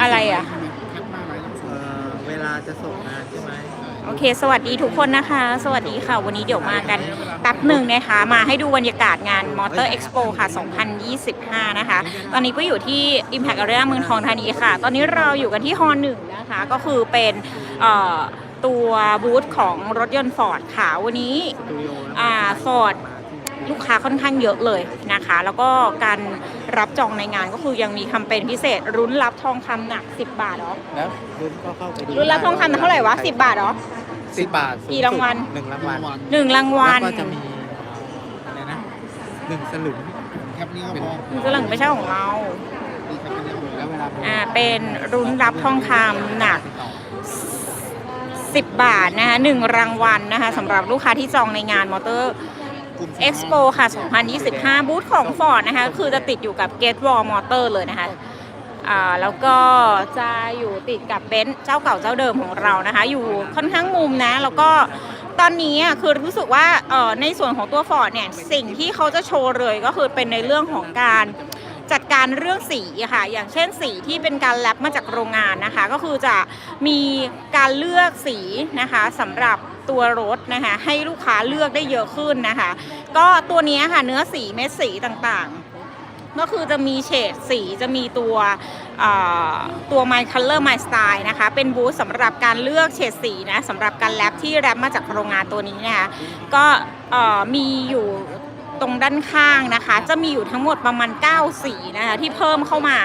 อะไรอะแคปมาไว้แล้วส่งเอ่อเวลาจะส่งงานใช่ไหมโอเค สวัสดีทุกคนนะคะ สวัสดีค่ะ วันนี้เดี๋ยวมากันแป๊บหนึ่งนะคะ มาให้ดูบรรยากาศงาน Motor Expo ค่ะ 2025 นะคะ ตอนนี้ก็อยู่ที่ Impact Arena เมืองทองธานีค่ะ ตอนนี้เราอยู่กันที่ฮอหนึ่งนะคะ ก็คือเป็นเอ่อตัวบูธของรถยนต์ Ford ค่ะ วันนี้ สตูดิโอนะอ่า Ford ลูกค้าค่อนข้างเยอะเลยนะคะ แล้วก็การรับจองในงานก็คือยังมีแคมเปญพิเศษรุ้นรับทองคำหนัก 10 บาทเหรอแล้วรุ่นก็เข้าไปดูรุ้นรับทองคำเท่าไหร่วะ 10 บาทเหรอ สิบบาทกี่รางวัล หนึ่งรางวัลหนึ่งรางวัลแล้วก็จะมีอะไรนะหนึ่งสลึงแคปนี้ก็พอมันก็หลังไม่ใช่ของเราดีแคปนี้ก็พอแล้วเวลาอ่าเป็นรุ้นรับทองคำหนัก10 บาทนะคะหนึ่งรางวัลนะคะสำหรับลูกค้าที่จองในงานมอเตอร์ กลุ่ม Expo ค่ะ 2025 บูธของ Ford นะคะ คือจะติดอยู่กับ Gate Wall Motor เลยนะคะแล้วก็จะอยู่ติดกับเบนซ์เจ้าเก่าเจ้าเดิมของเรานะคะ อยู่ค่อนข้างมุมนะ แล้วก็ตอนนี้คือรู้สึกว่าในส่วนของตัว Ford เนี่ย สิ่งที่เขาจะโชว์เลยก็คือเป็นในเรื่องของการจัดการเรื่องสีค่ะ อย่างเช่นสีที่เป็นการแลบมาจากโรงงานนะคะ ก็คือจะมีการเลือกสีนะคะสำหรับ ตัวรถนะคะให้ลูกค้าเลือกได้เยอะขึ้นนะคะ ก็ตัวนี้ค่ะเนื้อสีเม็ดสีต่างๆ ก็คือจะมีเฉดสีจะมีตัวตัว My Color My Style นะคะ เป็นบูธสำหรับการเลือกเฉดสีนะสำหรับการแรปที่แรปมาจากโรงงานตัวนี้นะคะก็มีอยู่ ตรงด้านข้างนะคะ จะมีอยู่ทั้งหมดประมาณ 9 สีนะคะที่เพิ่มเข้ามา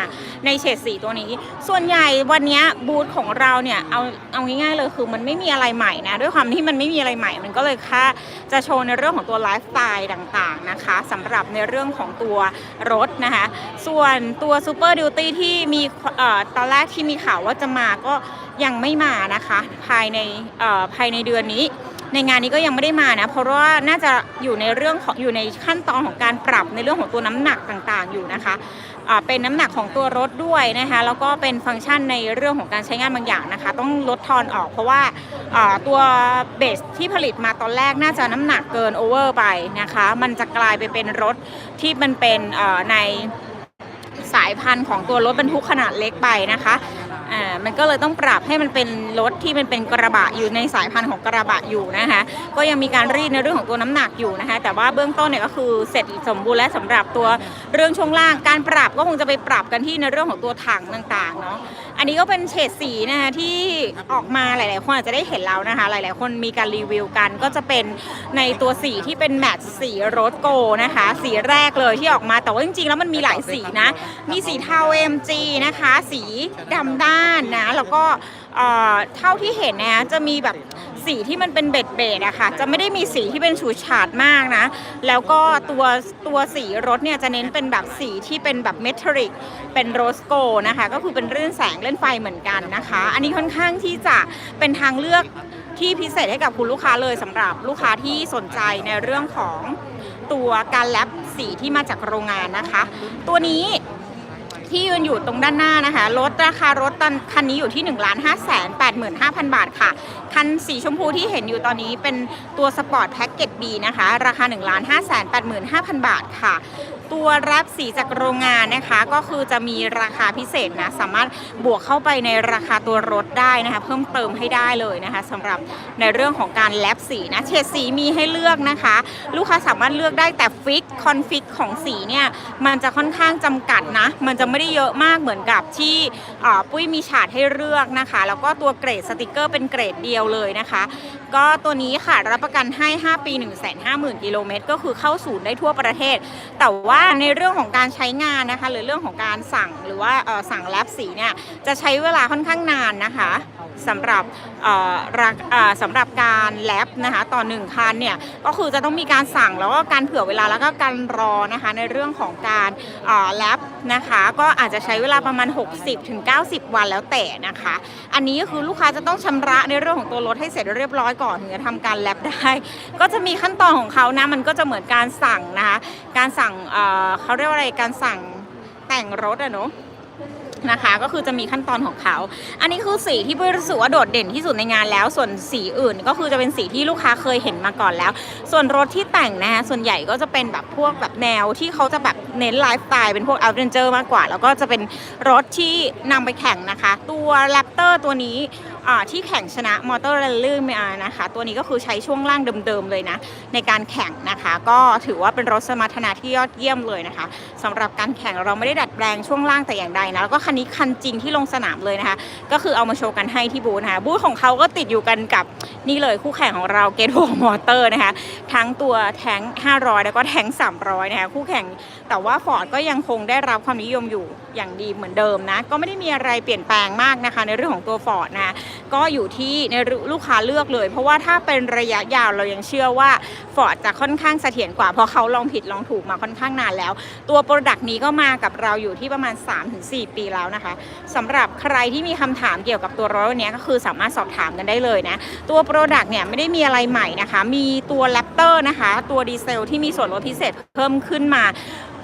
ในเฉดสีตัวนี้ ส่วนใหญ่วันนี้บูธของเราเนี่ยเอาเอาง่ายๆเลยคือมันไม่มีอะไรใหม่นะด้วยความที่มันไม่มีอะไรใหม่ มันก็เลยค่าจะโชว์ในเรื่องของตัวไลฟ์สไตล์ต่างๆนะคะสำหรับในเรื่องของตัวรถนะคะส่วนตัวซูเปอร์ดิวตี้ที่มีเอ่อตอนแรกที่มีข่าวว่าจะมาก็ยังไม่มานะคะ ภายในเอ่อภายในเดือนนี้ ในงานนี้ก็ยังไม่ได้มานะ เพราะว่าน่าจะอยู่ในเรื่องของอยู่ในขั้นตอนของการปรับในเรื่องของตัวน้ำหนักต่างๆ อยู่นะคะเป็นน้ำหนักของตัวรถด้วยนะคะแล้วก็เป็นฟังก์ชันในเรื่องของการใช้งานบางอย่างนะคะ ต้องลดทอนออกเพราะว่าตัวเบสที่ผลิตมาตอนแรกน่าจะน้ำหนักเกินโอเวอร์ไปนะคะ มันจะกลายไปเป็นรถที่มันเป็นในสายพันธุ์ของตัวรถบรรทุกขนาดเล็กไปนะคะ อ่ามันก็เลยต้องปรับให้มันเป็นรถที่มันเป็นกระบะอยู่ในสายพันธุ์ของกระบะอยู่นะคะ ก็ยังมีการรีดในเรื่องของตัวน้ำหนักอยู่นะคะ แต่ว่าเบื้องต้นเนี่ยก็คือเสร็จสมบูรณ์และสำหรับตัวเรื่องช่วงล่างการปรับก็คงจะไปปรับกันที่ในเรื่องของตัวถังต่างๆเนาะอันนี้ก็เป็นเฉดสีนะคะที่ออกมาหลาย ๆ คนอาจจะได้เห็นแล้วนะคะ หลาย ๆ คนมีการรีวิวกันก็จะเป็นในตัวสีที่เป็นแมทสีโรสโกนะคะ สีแรกเลยที่ออกมาแต่ว่าจริง ๆ แล้วมันมีหลายสีนะ มีสีเทา MG นะคะ สีดำด้านนะ แล้วก็เท่าที่เห็นนะจะมีแบบสีที่มันเป็นเบ็ดเบดอะค่ะ จะไม่ได้มีสีที่เป็นฉูดฉาดมากนะ แล้วก็ตัวตัวสีรถเนี่ยจะเน้นเป็นแบบสีที่เป็นแบบเมทัลิก เป็นโรสโกนะคะ ก็คือเป็นเรื่องแสงเล่นไฟเหมือนกันนะคะ อันนี้ค่อนข้างที่จะเป็นทางเลือกที่พิเศษให้กับคุณลูกค้าเลยสำหรับลูกค้าที่สนใจในเรื่องของตัวการแลบสีที่มาจากโรงงานนะคะ ตัวนี้ ที่ยืนอยู่ตรงด้านหน้านะคะรถราคารถตันคันนี้อยู่ที่1นึ่งล้านห้าแสนแปดหมื่นห้าพันบาทค่ะ คันสีชมพูที่เห็นอยู่ตอนนี้เป็นตัวสปอร์ตแพ็กเกจ B นะคะ ราคา1นึ่งล้านห้าแสนแปดหมื่นห้าพันบาทค่ะ ตัวรับสีจากโรงงานนะคะ ก็คือจะมีราคาพิเศษนะ สามารถบวกเข้าไปในราคาตัวรถได้นะคะ เพิ่มเติมให้ได้เลยนะคะสำหรับในเรื่องของการแลบสีนะเฉดสีมีให้เลือกนะคะ ลูกค้าสามารถเลือกได้แต่ฟิกคอนฟิกของสีเนี่ยมันจะค่อนข้างจำกัดนะ มันจะไม่ได้เยอะมากเหมือนกับที่ปุ้ยมีฉาดให้เลือกนะคะ แล้วก็ตัวเกรดสติกเกอร์เป็นเกรดเดียวเลยนะคะ ก็ตัวนี้ค่ะรับประกันให้ 5 ปี 1 5 0 0 0 0กิโลเมตรก็คือเข้าศูนย์ได้ทั่วประเทศ แต่ว่าในเรื่องของการใช้งานนะคะ หรือเรื่องของการสั่งหรือว่าสั่งแลบสีเนี่ยจะใช้เวลาค่อนข้างนานนะคะ สำหรับรักสำหรับการแลบนะคะต่อหนึ่งคันเนี่ยก็คือจะต้องมีการสั่งแล้วก็การเผื่อเวลาแล้วก็การรอนะคะในเรื่องของการแลบนะคะก็อาจจะใช้เวลาประมาณ 60-90 วันแล้วแต่นะคะ อันนี้ก็คือลูกค้าจะต้องชำระในเรื่องของตัวรถให้เสร็จเรียบร้อยก่อนถึงจะทำการแลบได้ ก็จะมีขั้นตอนของเขานะมันก็จะเหมือนการสั่งนะคะการสั่งเอ่อเขาเรียกว่าอะไรการสั่งแต่งรถอะเนาะ นะคะ ก็คือจะมีขั้นตอนของเขา อันนี้คือสีที่ปุ้ยรู้สึกว่าโดดเด่นที่สุดในงานแล้ว ส่วนสีอื่นก็คือจะเป็นสีที่ลูกค้าเคยเห็นมาก่อนแล้ว ส่วนรถที่แต่งนะคะส่วนใหญ่ก็จะเป็นแบบพวกแบบแนวที่เขาจะแบบเน้นไลฟ์สไตล์เป็นพวก a อ v e n เจอร์มากกว่า แล้วก็จะเป็นรถที่นำไปแข่งนะคะ ตัวแรปเตอร์ตัวนี้ ที่แข่งชนะมอเตอร์เรลลี่มานะคะ ตัวนี้ก็คือใช้ช่วงล่างเดิมๆเลยนะ ในการแข่งนะคะ ก็ถือว่าเป็นรถสมรรถนะที่ยอดเยี่ยมเลยนะคะสำหรับการแข่งเราไม่ได้ดัดแปลงช่วงล่างแต่อย่างใดนะแล้วก็คันนี้คันจริงที่ลงสนามเลยนะคะ ก็คือเอามาโชว์กันให้ที่บูธนะคะบูธของเขาก็ติดอยู่กันกับนี่เลยคู่แข่งของเราเกตโ m มอเตอร์นะคะ ทั้งตัวแท้ง 500 แล้วก็แท้ง 300 นะคะคู่แข่งแต่ว่าฟอร์ดก็ยังคงได้รับความนิยมอยู่อย่างดีเหมือนเดิมนะ ก็ไม่ได้มีอะไรเปลี่ยนแปลงมากนะคะ ในเรื่องของตัวฟอร์ดนะคะก็อยู่ที่ในลูกค้าเลือกเลย เพราะว่าถ้าเป็นระยะยาวเรายังเชื่อว่าฟอร์ดจะค่อนข้างเสถียรกว่า เพราะเขาลองผิดลองถูกมาค่อนข้างนานแล้ว ตัวโปรดักต์นี้ก็มากับเราอยู่ที่ประมาณ 3-4 ปีแล้วนะคะสำหรับใครที่มีคำถามเกี่ยวกับตัวรถวันนี้ก็คือสามารถสอบถามกันได้เลยนะ ตัวโปรดักต์เนี่ยไม่ได้มีอะไรใหม่นะคะ มีตัวแรปเตอร์นะคะ ตัวดีเซลที่มีส่วนลดพิเศษเพิ่มขึ้นมา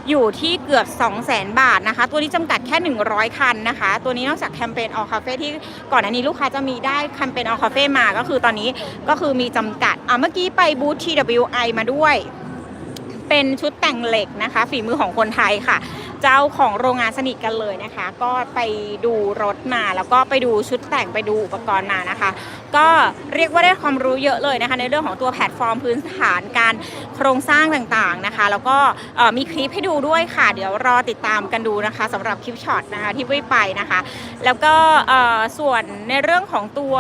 อยู่ที่เกือบ 2 0 0 0 0 0 บาทนะคะ ตัวนี้จำกัดแค่ 100 คันนะคะ ตัวนี้นอกจากแคมเปญออคาเฟ่ที่ก่อนอันนี้ลูกค้าจะมีได้แคมเปญออคาเฟ่มาก็คือตอนนี้ก็คือมีจำกัดอะเมื่อกี้ไปบูธ TWI มาด้วย เป็นชุดแต่งเหล็กนะคะ ฝีมือของคนไทยค่ะ เจ้าของโรงงานสนิทกันเลยนะคะ ก็ไปดูรถมาแล้วก็ไปดูชุดแต่งไปดูอุปกรณ์มานะคะ ก็เรียกว่าได้ความรู้เยอะเลยนะคะ ในเรื่องของตัวแพลตฟอร์มพื้นฐานการโครงสร้างต่างๆนะคะ แล้วก็มีคลิปให้ดูด้วยค่ะ เดี๋ยวรอติดตามกันดูนะคะสำหรับคลิปช็อตนะคะที่วิไปนะคะ แล้วก็ส่วนในเรื่องของตัว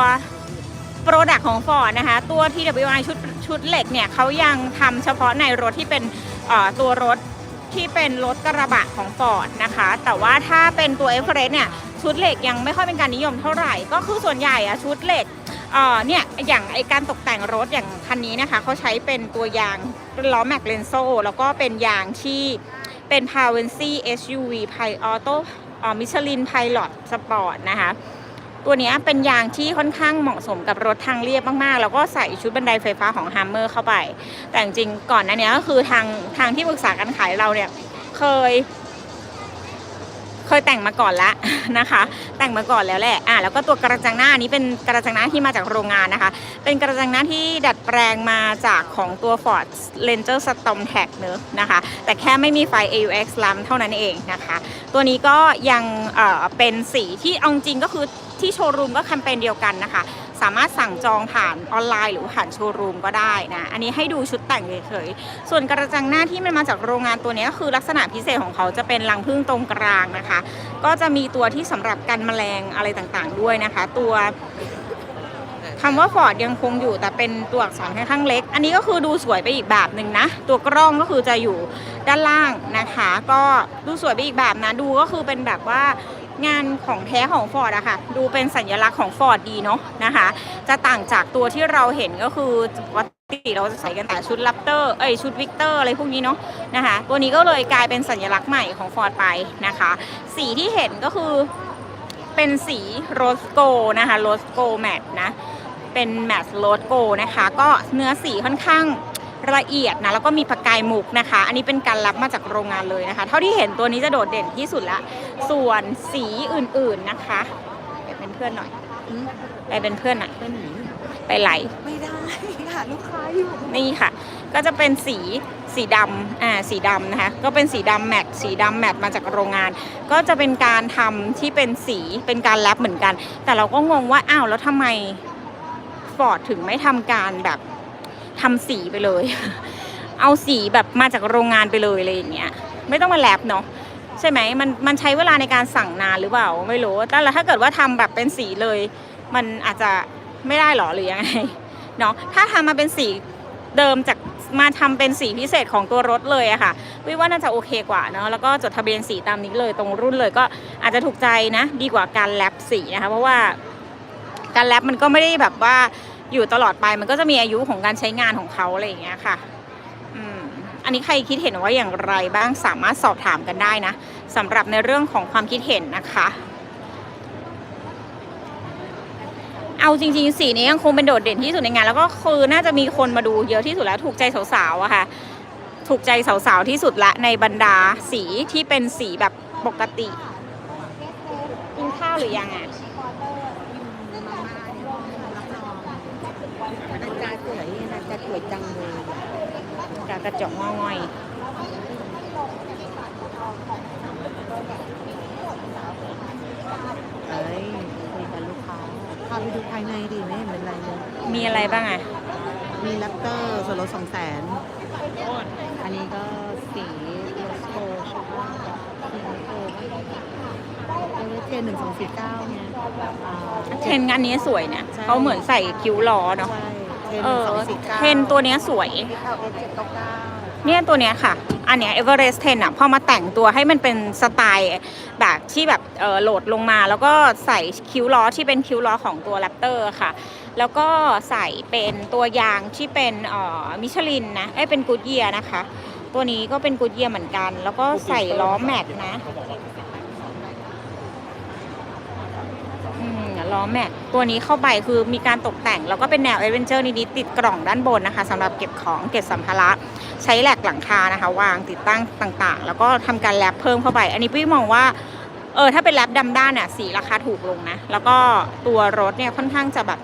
โปรดักต์ของ Ford นะคะ ตัว TWI ชุดชุดเหล็กเนี่ยเขายังทำเฉพาะในรถที่เป็นตัวรถที่เป็นรถกระบะของ Ford นะคะ แต่ว่าถ้าเป็นตัว e v e r e s t เนี่ยชุดเหล็กยังไม่ค่อยเป็นการนิยมเท่าไหร่ ก็คือส่วนใหญ่อะชุดเหล็กเนี่ยอย่างไอการตกแต่งรถอย่างคันนี้นะคะเขาใช้เป็นตัวยางล้อแม็กเลนโซแล้วก็เป็นยางที่เป็น p a v e n c y SUV Pi Auto เอ่อ Michelin Pilot Sport นะคะ ตัวนี้เป็นยางที่ค่อนข้างเหมาะสมกับรถทางเรียบมากๆ แล้วก็ใส่ชุดบันไดไฟฟ้าของ Hammer เข้าไป แต่จริงๆก่อนหน้านี้ก็คือทางทางที่ปรึกษาการขายเราเนี่ยเคย เคยแต่งมาก่อนละนะคะ แต่งมาก่อนแล้วแหละอะแล้วก็ตัวกระจังหน้าอันนี้เป็นกระจังหน้าที่มาจากโรงงานนะคะ เป็นกระจังหน้าที่ดัดแปลงมาจากของตัว Ford Ranger Storm Tag เนอะนะคะ แต่แค่ไม่มีไฟ AUX ล้ำเท่านั้นเองนะคะ ตัวนี้ก็ยังเอ่อเป็นสีที่เอาจริงก็คือ ที่โชว์รูมก็แคมเปญเดียวกันนะคะ สามารถสั่งจองผ่านออนไลน์หรือผ่านโชว์รูมก็ได้นะ อันนี้ให้ดูชุดแต่งเฉยๆ ส่วนกระจังหน้าที่มันมาจากโรงงานตัวนี้ก็คือลักษณะพิเศษของเขาจะเป็นรังพึ่งตรงกลางนะคะ ก็จะมีตัวที่สำหรับกันแมลงอะไรต่างๆ ด้วยนะคะ ตัวคำว่าฟอร์ดยังคงอยู่แต่เป็นตัวอักษรค่อนข้างเล็ก อันนี้ก็คือดูสวยไปอีกแบบหนึ่งนะ ตัวกล้องก็คือจะอยู่ด้านล่างนะคะ ก็ดูสวยไปอีกแบบนะ ดูก็คือเป็นแบบว่า งานของแท้ของ Ford อะค่ะ ดูเป็นสัญลักษณ์ของ Ford ดีเนาะนะคะ จะต่างจากตัวที่เราเห็นก็คือปกติเราจะใส่กันแต่ชุด Raptor เอ้ยชุด Victor อะไรพวกนี้เนาะนะคะ ตัวนี้ก็เลยกลายเป็นสัญลักษณ์ใหม่ของ Ford ไปนะคะ สีที่เห็นก็คือเป็นสีโรสโกนะคะโรสโกแมตนะเป็นแมตโรสโกนะคะ ก็เนื้อสีค่อนข้าง ละเอียดนะแล้วก็มีประกายมุกนะคะ อันนี้เป็นการรับมาจากโรงงานเลยนะคะ เท่าที่เห็นตัวนี้จะโดดเด่นที่สุดละส่วนสีอื่นๆนะคะไปเป็นเพื่อนหน่อยไปเป็นเพื่อนหน่อยไปไหนไปไหลไม่ได้หาลูกค้าอยู่นี่ค่ะ ก็จะเป็นสีสีดำอ่าสีดำนะคะก็เป็นสีดำแมทสีดำแมทมาจากโรงงาน ก็จะเป็นการทำที่เป็นสีเป็นการแรปเหมือนกัน แต่เราก็งงว่าอ้าวแล้วทำไมฟอร์ดถึงไม่ทำการแบบ ทำสีไปเลย เอาสีแบบมาจากโรงงานไปเลยอะไรอย่างเงี้ย ไม่ต้องมาแรปเนาะใช่ไหมมันมันใช้เวลาในการสั่งนานหรือเปล่าไม่รู้แต่ละถ้าเกิดว่าทำแบบเป็นสีเลย มันอาจจะไม่ได้หรอหรือยังไงเนาะถ้าทำมาเป็นสีเดิมจากมาทำเป็นสีพิเศษของตัวรถเลยอะค่ะวิว่าน่าจะโอเคกว่าเนาะแล้วก็จดทะเบียนสีตามนี้เลยตรงรุ่นเลยก็อาจจะถูกใจนะ ดีกว่าการแลบสีนะคะเพราะว่าการแลบมันก็ไม่ได้แบบว่า อยู่ตลอดไปมันก็จะมีอายุของการใช้งานของเขาอะไรอย่างเงี้ยค่ะอันนี้ใครคิดเห็นว่าอย่างไรบ้างสามารถสอบถามกันได้นะสำหรับในเรื่องของความคิดเห็นนะคะ เอาจริงๆสีนี้ยังคงเป็นโดดเด่นที่สุดในงาน แล้วก็คือน่าจะมีคนมาดูเยอะที่สุดแล้วถูกใจสาวๆอะค่ะถูกใจสาวๆที่สุดละในบรรดาสีที่เป็นสีแบบปกติกินข้าวหรือยังอะ อาสวยอาจาสวยจังเลยกากระจกงอง่อยเอ้ยคุยกับลูกค้าพาไปดูภายในดิไม่เห็นเป็นไรเลยมีอะไรบ้างอะ มีแรปเตอร์ส่วนลดสองแสนอันนี้ก็สีโลโก้ใช่ไหมสีโลโกเอเวอเทนหนึ่งสองสี่เก้าเนี่ยเทรนงานนี้สวยเนะใช่เขาเหมือนใส่คิ้วล้อเนาะใช่ เทนเอหนึ่งอสองสี่เก้าเทรนตัวเนี้ยสวยที่เข้าเอฟเจ็ดเก้าเก้าเนี่ยตัวเนี้ยค่ะ อันเนี้ย Everest 10อะพอมาแต่งตัวให้มันเป็นสไตล์แบบที่แบบเออโหลดลงมา แล้วก็ใส่คิ้วล้อที่เป็นคิ้วล้อของตัว Raptor ค่ะ แล้วก็ใส่เป็นตัวยางที่เป็นเอ่อมิชลินนะเอ้ยเป็นกูดเยียนะคะ ตัวนี้ก็เป็นกูดเยียเหมือนกัน แล้วก็ใส่ล้อแม็กนะอืม ล้อแม็กตัวนี้เข้าไปคือมีการตกแต่ง แล้วก็เป็นแนวเอเวนเจอร์นิดๆติดกล่องด้านบนนะคะสำหรับเก็บของเก็บสัมภาระใช้แหลกหลังคานะคะ วางติดตั้งต่างๆ แล้วก็ทำการแรปเพิ่มเข้าไป อันนี้พี่มองว่าเออถ้าเป็นแรปดำด้านเนี่ยสีราคาถูกลงนะ แล้วก็ตัวรถเนี่ยค่อนข้างจะแบบ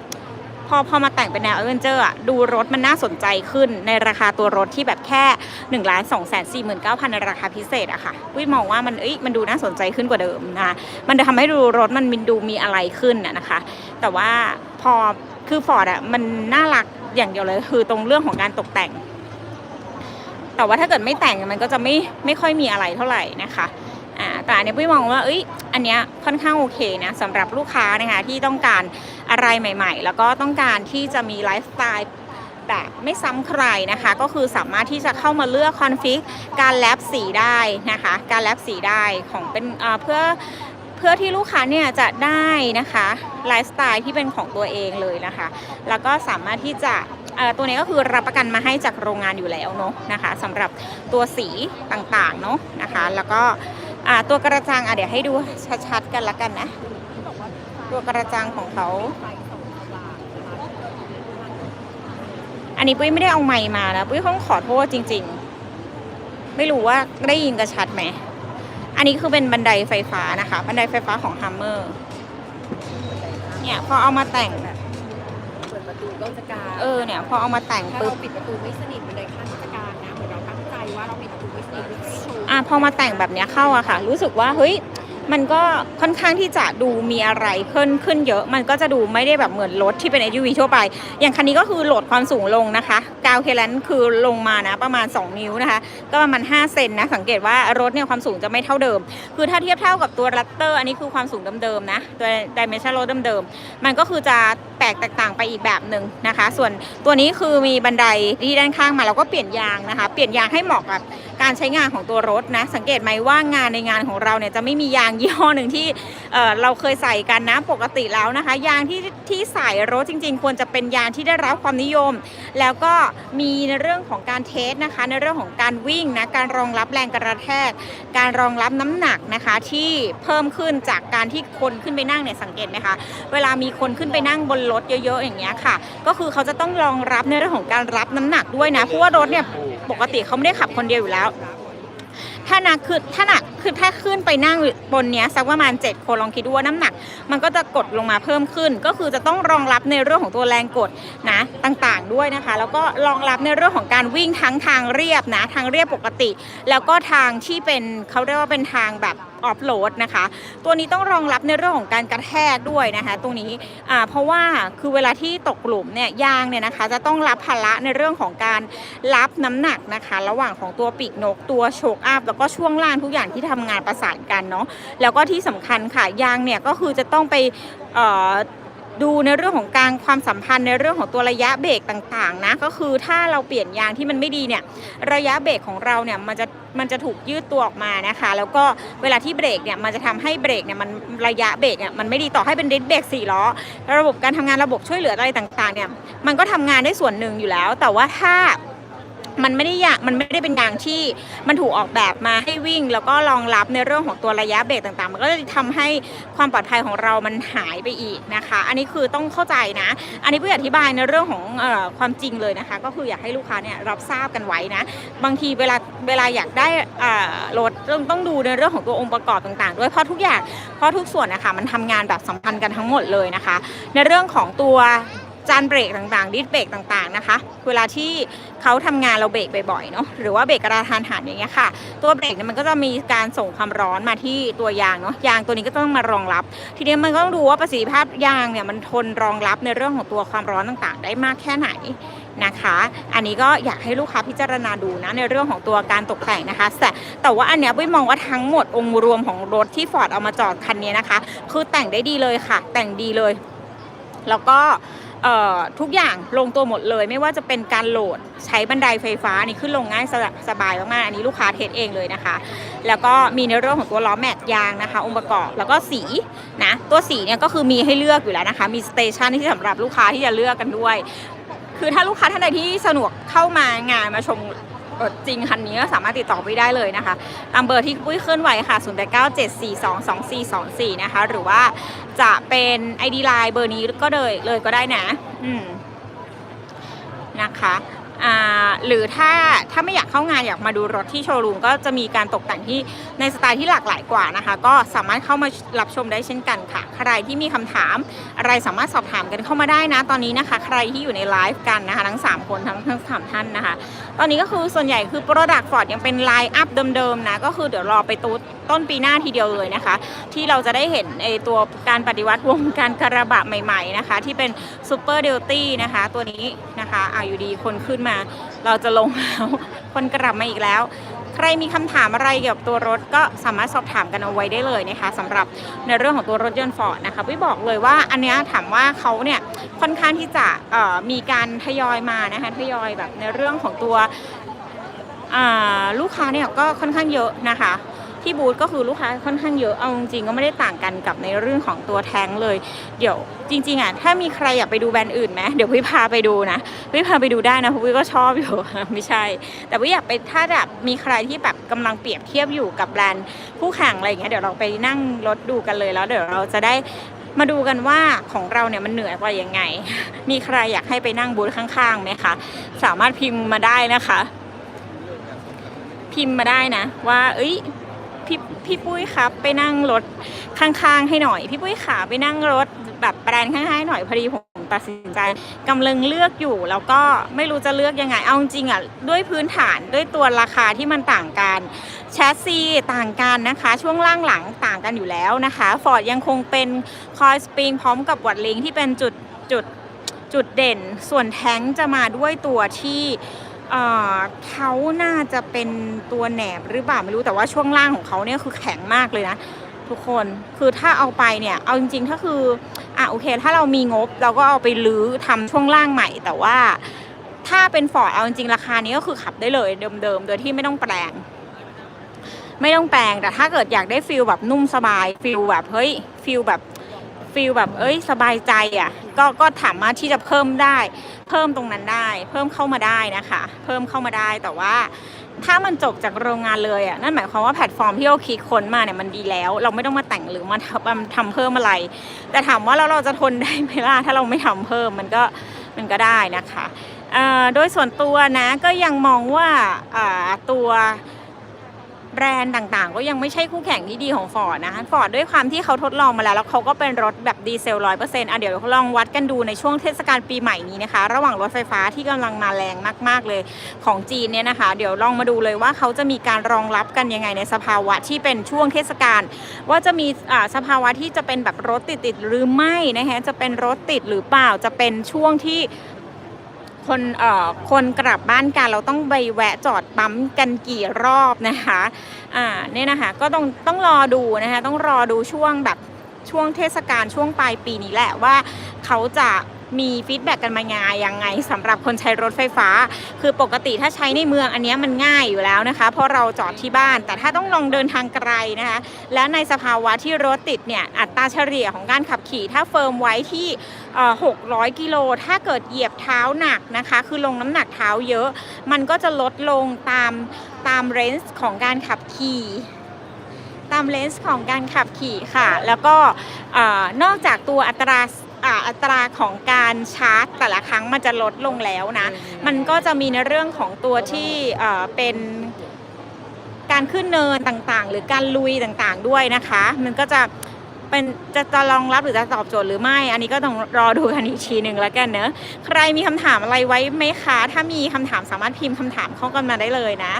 พอพอมาแต่งเป็นแนวเอเวนเจอร์อะดูรถมันน่าสนใจขึ้นในราคาตัวรถที่แบบแค่1นึ่งล้านสองแสนสี่หมื่นเก้าพันในราคาพิเศษอะค่ะวิมองว่ามันเอ้ยมันดูน่าสนใจขึ้นกว่าเดิมนะมันจะทำให้ดูรถมันมีดูมีอะไรขึ้นอะนะคะ แต่ว่าพอคือฟอร์ดอะมันน่ารักอย่างเดียวเลยคือตรงเรื่องของการตกแต่ง แต่ว่าถ้าเกิดไม่แต่งมันก็จะไม่ไม่ค่อยมีอะไรเท่าไหร่นะคะ แต่อันเนี้ยพี่มองว่าเอ้ยอันเนี้ยค่อนข้างโอเคนะสำหรับลูกค้านะคะที่ต้องการอะไรใหม่ๆ แล้วก็ต้องการที่จะมีไลฟ์สไตล์แบบไม่ซ้ำใครนะคะ ก็คือสามารถที่จะเข้ามาเลือกคอนฟิกการแลบสีได้นะคะ การแลบสีได้ของเป็นเพื่อเพื่อที่ลูกค้าเนี่ยจะได้นะคะไลฟ์สไตล์ที่เป็นของตัวเองเลยนะคะ แล้วก็สามารถที่จะตัวนี้ก็คือรับประกันมาให้จากโรงงานอยู่แล้วเนาะนะคะสำหรับตัวสีต่างๆเนาะนะคะ แล้วก็ อ่าตัวกระจังอะเดี๋ยวให้ดูชัดๆกันละกันนะ ตัวกระจังของเขา อันนี้ปุ้ยไม่ได้เอาไมค์มานะปุ้ยต้องขอโทษจริง ๆ ไม่รู้ว่าได้ยินกันชัดไหม อันนี้คือเป็นบันไดไฟฟ้านะคะ บันไดไฟฟ้าของฮัมเมอร์เนี่ยพอเอามาแต่งเปิดประตูก็จะกาเออเนี่ยพอเอามาแต่งถ้าปุ๊บ เราปิดประตูไม่สนิทมันเลยขั้นราชการนะ ว่าเราปิดประตูไม่สนิทไม่ให้โชว์ อะพอมาแต่งแบบเนี้ยเข้าอะค่ะ รู้สึกว่าเฮ้ย มันก็ค่อนข้างที่จะดูมีอะไรเพิ่มขึ้นเยอะ มันก็จะดูไม่ได้แบบเหมือนรถที่เป็น SUV ทั่วไป อย่างคันนี้ก็คือโหลดความสูงลงนะคะกาวเคลันคือลงมานะประมาณ 2 นิ้วนะคะ ก็ประมาณ5เซนนะสังเกตว่ารถเนี่ยความสูงจะไม่เท่าเดิม คือถ้าเทียบเท่ากับตัวรัตเตอร์อันนี้คือความสูงเดิมๆนะตัวดิเมนชันรถเดิมๆมันก็คือจะแตกแตกต่างไปอีกแบบหนึ่งนะคะ ส่วนตัวนี้คือมีบันไดที่ด้านข้างมาแล้วก็เปลี่ยนยางนะคะ เปลี่ยนยางให้เหมาะกับ การใช้งานของตัวรถนะ สังเกตไหมว่างานในงานของเราเนี่ยจะไม่มียางยี่ห้อหนึ่งที่เเราเคยใส่กันนะปกติแล้วนะคะ ยางที่ที่ใส่รถจริง ๆ ควรจะเป็นยางที่ได้รับความนิยม แล้วก็มีในเรื่องของการเทสนะคะ ในเรื่องของการวิ่งนะการรองรับแรงกระแทก การรองรับน้ำหนักนะคะที่เพิ่มขึ้นจากการที่คนขึ้นไปนั่งเนี่ยสังเกตไหมคะเวลามีคนขึ้นไปนั่งบนรถเยอะๆอย่างเงี้ยค่ะ ก็คือเขาจะต้องรองรับในเรื่องของการรับน้ำหนักด้วยนะเพราะว่ารถเนี่ย ปกติเขาไม่ได้ขับคนเดียวอยู่แล้ว ถ้านักคือถ้าหนักคือถ้าขึ้นไปนั่งบนเนี้ยสักประมาณ 7 คนลองคิดดูว่าน้ำหนัก มันก็จะกดลงมาเพิ่มขึ้น ก็คือจะต้องรองรับในเรื่องของตัวแรงกดนะต่างๆด้วยนะคะ แล้วก็รองรับในเรื่องของการวิ่งทั้งทางเรียบนะทางเรียบปกติ แล้วก็ทางที่เป็นเขาเรียกว่าเป็นทางแบบ ออฟโหลดนะคะ ตัวนี้ต้องรองรับในเรื่องของการกระแทกด้วยนะคะตรงนี้อ่าเพราะว่าคือเวลาที่ตกหลุมเนี่ยยางเนี่ยนะคะจะต้องรับภาระในเรื่องของการรับน้ำหนักนะคะ ระหว่างของตัวปีกนกตัวโชกอัพแล้วก็ช่วงล่างทุกอย่างที่ทำงานประสานกันเนาะแล้วก็ที่สำคัญค่ะยางเนี่ยก็คือจะต้องไปเอ่อ ดูในเรื่องของการความสัมพันธ์ในเรื่องของตัวระยะเบรกต่างๆนะก็คือถ้าเราเปลี่ยนยางที่มันไม่ดีเนี่ยระยะเบรกของเราเนี่ยมันจะมันจะถูกยืดตัวออกมานะคะ แล้วก็เวลาที่เบรกเนี่ยมันจะทำให้เบรกเนี่ยมันระยะเบรกเนี่ยมันไม่ดีต่อให้เป็นดิสเบรกสี่ล้อระบบการทำงานระบบช่วยเหลืออะไรต่างๆเนี่ยมันก็ทำงานได้ส่วนหนึ่งอยู่แล้ว แต่ว่าถ้า มันไม่ได้ยางมันไม่ได้เป็นยางที่มันถูกออกแบบมาให้วิ่ง แล้วก็รองรับในเรื่องของตัวระยะเบรกต่างๆ มันก็จะทำให้ความปลอดภัยของเรามันหายไปอีกนะคะ อันนี้คือต้องเข้าใจนะ อันนี้เพื่ออธิบายในเรื่องของออความจริงเลยนะคะ ก็คืออยากให้ลูกค้าเนี่ยรับทราบกันไว้นะ บางทีเวลาเวลาอยากได้รถต้องต้องดูในเรื่องของตัวองค์ประกอบต่างๆ ด้วยเพราะทุกอย่างเพราะทุกส่วนนะคะมันทำงานแบบสัมพันธ์กันทั้งหมดเลยนะคะ ในเรื่องของตัว จานเบรกต่างๆดิสเบรกต่างๆนะคะ เวลาที่เขาทำงานเราเบรกบ่อยๆเนาะหรือว่าเบรกกระดานหันอย่างเงี้ยค่ะ ตัวเบรกเนี่ยมันก็จะมีการส่งความร้อนมาที่ตัวยางเนาะยางตัวนี้ก็ต้องมารองรับ ทีนี้มันก็ต้องดูว่าประสิทธิภาพยางเนี่ยมันทนรองรับในเรื่องของตัวความร้อนต่างๆ ได้มากแค่ไหนนะคะ อันนี้ก็อยากให้ลูกค้าพิจารณาดูนะในเรื่องของตัวการตกแต่งนะคะ แต่แต่ว่าอันเนี้ยปุ้ยมองว่าทั้งหมดองค์รวมของรถที่ฟอร์ดเอามาจอดคันนี้นะคะ คือแต่งได้ดีเลยค่ะ แต่งดีเลย แล้วก็ ทุกอย่างลงตัวหมดเลย ไม่ว่าจะเป็นการโหลดใช้บันไดไฟฟ้านี่ขึ้นลงง่ายสสบายมากๆอันนี้ลูกค้าเทสเองเลยนะคะ แล้วก็มีในเรื่องของตัวล้อแม็กยางนะคะ องค์ประกอบแล้วก็สีนะตัวสีเนี่ยก็คือมีให้เลือกอยู่แล้วนะคะ มีสเตชันที่สำหรับลูกค้าที่จะเลือกกันด้วย คือถ้าลูกค้าท่านใดที่สะดวกเข้ามางานมาชม รถจริงคันนี้ก็สามารถติดต่อไปได้เลยนะคะ ตามเบอร์ที่ปุ้ยเคลื่อนไหวค่ะ 0 8 9 7 4 2 2 4 2 4 นะคะ หรือว่าจะเป็น ID Line เบอร์นี้ก็เลยเลยก็ได้นะ อืมนะคะ หรือถ้าถ้าไม่อยากเข้างานอยากมาดูรถที่โชว์รูมก็จะมีการตกแต่งที่ในสไตล์ที่หลากหลายกว่านะคะ ก็สามารถเข้ามารับชมได้เช่นกันค่ะ ใครที่มีคำถามอะไรสามารถสอบถามกันเข้ามาได้นะ ตอนนี้นะคะ ใครที่อยู่ในไลฟ์กันนะคะ ทั้ง 3 คนทั้งทั้งสามท่านนะคะ ตอนนี้ก็คือส่วนใหญ่คือ Product Ford ยังเป็นไลน์อัพเดิมๆนะก็คือเดี๋ยวรอไปตูต้นปีหน้าทีเดียวเลยนะคะ ที่เราจะได้เห็นไอตัวการปฏิวัติวงการกระบะใหม่ ๆนะคะ ที่เป็น Super d e l t y นะคะ ตัวนี้นะคะอาอยู่ดีคนขึ้นมาเราจะลงแล้วคนกลับมาอีกแล้ว ใครมีคำถามอะไรเกี่ยวกับตัวรถก็สามารถสอบถามกันเอาไว้ได้เลยนะคะสำหรับในเรื่องของตัวรถยนต์ฟอร์ดนะคะพี่บอกเลยว่าอันนี้ถามว่าเขาเนี่ยค่อนข้างที่จะมีการทยอยมานะคะทยอยแบบในเรื่องของตัวลูกค้าเนี่ยก็ค่อนข้างเยอะนะคะ ที่บูธก็คือลูกค้าค่อนข้างเยอะ เอาจริงก็ไม่ได้ต่างกันกับในเรื่องของตัวแท้งเลย เดี๋ยวจริง ๆอะถ้ามีใครอยากไปดูแบรนด์อื่นไหมเดี๋ยวพี่พาไปดูนะพี่พาไปดูได้นะเพราะพี่ก็ชอบอยู่ ไม่ใช่ แต่พี่อยากไปถ้าแบบมีใครที่แบบกำลังเปรียบเทียบอยู่กับแบรนด์คู่แข่งอะไรอย่างเงี้ยเดี๋ยวเราไปนั่งรถดูกันเลยแล้ว เดี๋ยวเราจะได้มาดูกันว่าของเราเนี่ยมันเหนือกว่ายังไง มีใครอยากให้ไปนั่งบูธข้างๆไหมคะ สามารถพิมพ์มาได้นะคะ พิมพ์มาได้นะ ว่า เอ้ย พี่พี่ปุ้ยครับ ไปนั่งรถข้างๆให้หน่อย พี่ปุ้ยขาไปนั่งรถแบบแบรนด์ข้างๆให้หน่อยพอดีผมตัดสินใจกำลังเลือกอยู่ แล้วก็ไม่รู้จะเลือกยังไงเอาจริงอะด้วยพื้นฐานด้วยตัวราคาที่มันต่างกันแชสซีต่างกันนะคะ ช่วงล่างหลังต่างกันอยู่แล้วนะคะฟอร์ดยังคงเป็นคอยสปริงพร้อมกับวัดลิงที่เป็นจุดจุดจุดเด่น ส่วนแท้งจะมาด้วยตัวที่ เขาน่าจะเป็นตัวแหนบหรือเปล่าไม่รู้แต่ว่าช่วงล่างของเขาเนี่ยคือแข็งมากเลยนะทุกคนคือถ้าเอาไปเนี่ยเอาจริงๆถ้าคืออะโอเค ถ้าเรามีงบเราก็เอาไปรื้อทำช่วงล่างใหม่ แต่ว่าถ้าเป็นฟอร์ดเอาจริงๆราคานี้ก็คือขับได้เลยเดิมๆโดยที่ไม่ต้องแปลง ไม่ต้องแปลงแต่ถ้าเกิดอยากได้ฟิลแบบนุ่มสบายฟิลแบบเฮ้ยฟิลแบบ ฟิลแบบเอ้ยสบายใจอะก็ก็สามารถที่จะเพิ่มได้ เพิ่มตรงนั้นได้ เพิ่มเข้ามาได้นะคะ เพิ่มเข้ามาได้แต่ว่าถ้ามันจบจากโรงงานเลยอะนั่นหมายความว่าแพลตฟอร์มที่เราคิดค้นมาเนี่ยมันดีแล้ว เราไม่ต้องมาแต่งหรือมาทำมาทำเพิ่มอะไร แต่ถามว่าแล้วเราจะทนได้ไหมล่ะถ้าเราไม่ทำเพิ่มมันก็มันก็ได้นะคะเอ่อโดยส่วนตัวนะก็ยังมองว่าอ่าตัว แบรนด์ต่างๆ ก็ยังไม่ใช่คู่แข่งที่ดีของฟอร์ดนะคะฟอร์ดด้วยความที่เขาทดลองมาแล้ว แล้วเขาก็เป็นรถแบบดีเซลร้อยเปอร์เซ็นต์อะเดี๋ยวลองวัดกันดูในช่วงเทศกาลปีใหม่นี้นะคะ ระหว่างรถไฟฟ้าที่กำลังมาแรงมาก ๆเลยของจีนเนี่ยนะคะ เดี๋ยวลองมาดูเลยว่าเขาจะมีการรองรับกันยังไงในสภาวะที่เป็นช่วงเทศกาลว่าจะมีอ่าสภาวะที่จะเป็นแบบรถติดๆหรือไม่นะคะจะเป็นรถติดหรือเปล่าจะเป็นช่วงที่ คนเอ่อคนกลับบ้านกันเราต้องไปแวะจอดปั๊มกันกี่รอบนะคะอ่าเนี่ยนะคะก็ต้องต้องรอดูนะคะต้องรอดูช่วงแบบช่วงเทศกาลช่วงปลายปีนี้แหละว่าเขาจะ มีฟีดแบ็กกันมายังไงยังไงสำหรับคนใช้รถไฟฟ้า คือปกติถ้าใช้ในเมืองอันนี้มันง่ายอยู่แล้วนะคะ เพราะเราจอดที่บ้าน แต่ถ้าต้องลองเดินทางไกลนะคะ และในสภาวะที่รถติดเนี่ยอัตราเฉลี่ยของการขับขี่ ถ้าเฟิร์มไว้ที่ 600 กิโล ถ้าเกิดเหยียบเท้าหนักนะคะ คือลงน้ำหนักเท้าเยอะ มันก็จะลดลงตามตามเรนจ์ของการขับขี่ตามเลนส์ของการขับขี่ค่ะ แล้วก็อนอกจากตัวอัตรา อ่าอัตราของการชาร์จ แต่ละครั้งมันจะลดลงแล้วนะ มันก็จะมีในเรื่องของตัวที่เอ่อเป็นการขึ้นเนินต่างๆ หรือการลุยต่างๆด้วยนะคะ มันก็จะเป็นจะจะรองรับหรือจะตอบโจทย์หรือไม่ อันนี้ก็ต้องรอดูกันอีกทีหนึ่งแล้วกันเนอะใครมีคำถามอะไรไว้ไหมคะ ถ้ามีคำถามสามารถพิมพ์คำถามเข้ากันมาได้เลยนะ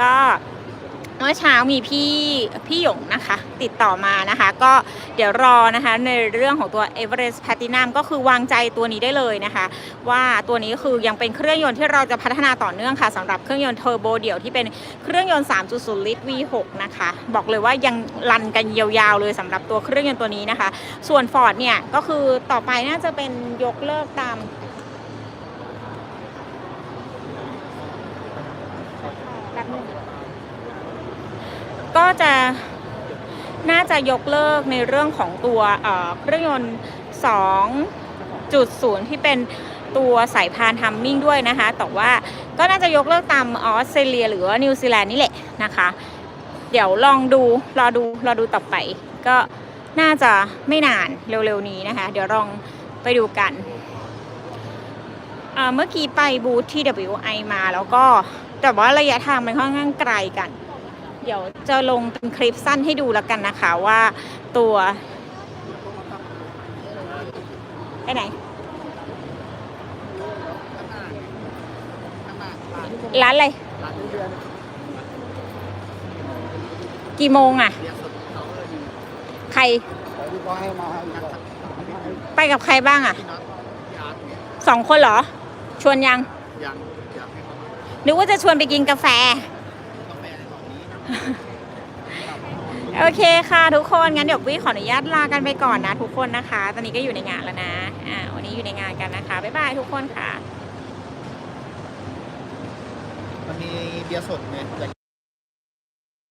ก็เมื่อเช้ามีพี่พี่หยงนะคะ ติดต่อมานะคะ ก็เดี๋ยวรอนะคะในเรื่องของตัว Everest Platinum ก็คือวางใจตัวนี้ได้เลยนะคะ ว่าตัวนี้คือยังเป็นเครื่องยนต์ที่เราจะพัฒนาต่อเนื่องค่ะสำหรับเครื่องยนต์เทอร์โบเดี่ยวที่เป็นเครื่องยนต์ 3.0 ลิตร V6 นะคะ บอกเลยว่ายังรันกันยาวๆเลยสำหรับตัวเครื่องยนต์ตัวนี้นะคะ ส่วน Ford เนี่ยก็คือต่อไปน่าจะเป็นยกเลิกตามแป๊บนึง จะน่าจะยกเลิกในเรื่องของตัวเครื่องยนต์ 2.0 ที่เป็นตัวสายพานทัมมิ่งด้วยนะคะ แต่ว่าก็น่าจะยกเลิกตามออสเตรเลีย หรือว่านิวซีแลนด์นี่แหละนะคะ เดี๋ยวลองดูรอดูรอดูต่อไป ก็น่าจะไม่นานเร็วๆนี้นะคะ เดี๋ยวลองไปดูกันเมื่อกี้ไปบูธที่ WI มาแล้วก็แต่ว่าระยะทางมันค่อนข้างไกลกัน เดี๋ยวจะลงเป็นคลิปสั้นให้ดูแล้วกันนะคะว่าตัวไปไหน ร้านอะไร กี่โมงอะใคร ไปกับใครบ้างอะสองคนเหรอ ชวนยังยังอยากให้เขามานึกว่าจะชวนไปกินกาแฟ กาแฟในตอนนี้ โอเคค่ะทุกคน งั้นเดี๋ยววิขออนุญาตลากันไปก่อนนะทุกคนนะคะ ตอนนี้ก็อยู่ในงานแล้วนะ อ่า วันนี้อยู่ในงานกันนะคะ บ๊ายบายทุกคนค่ะ มันมีเบียร์สดไงอย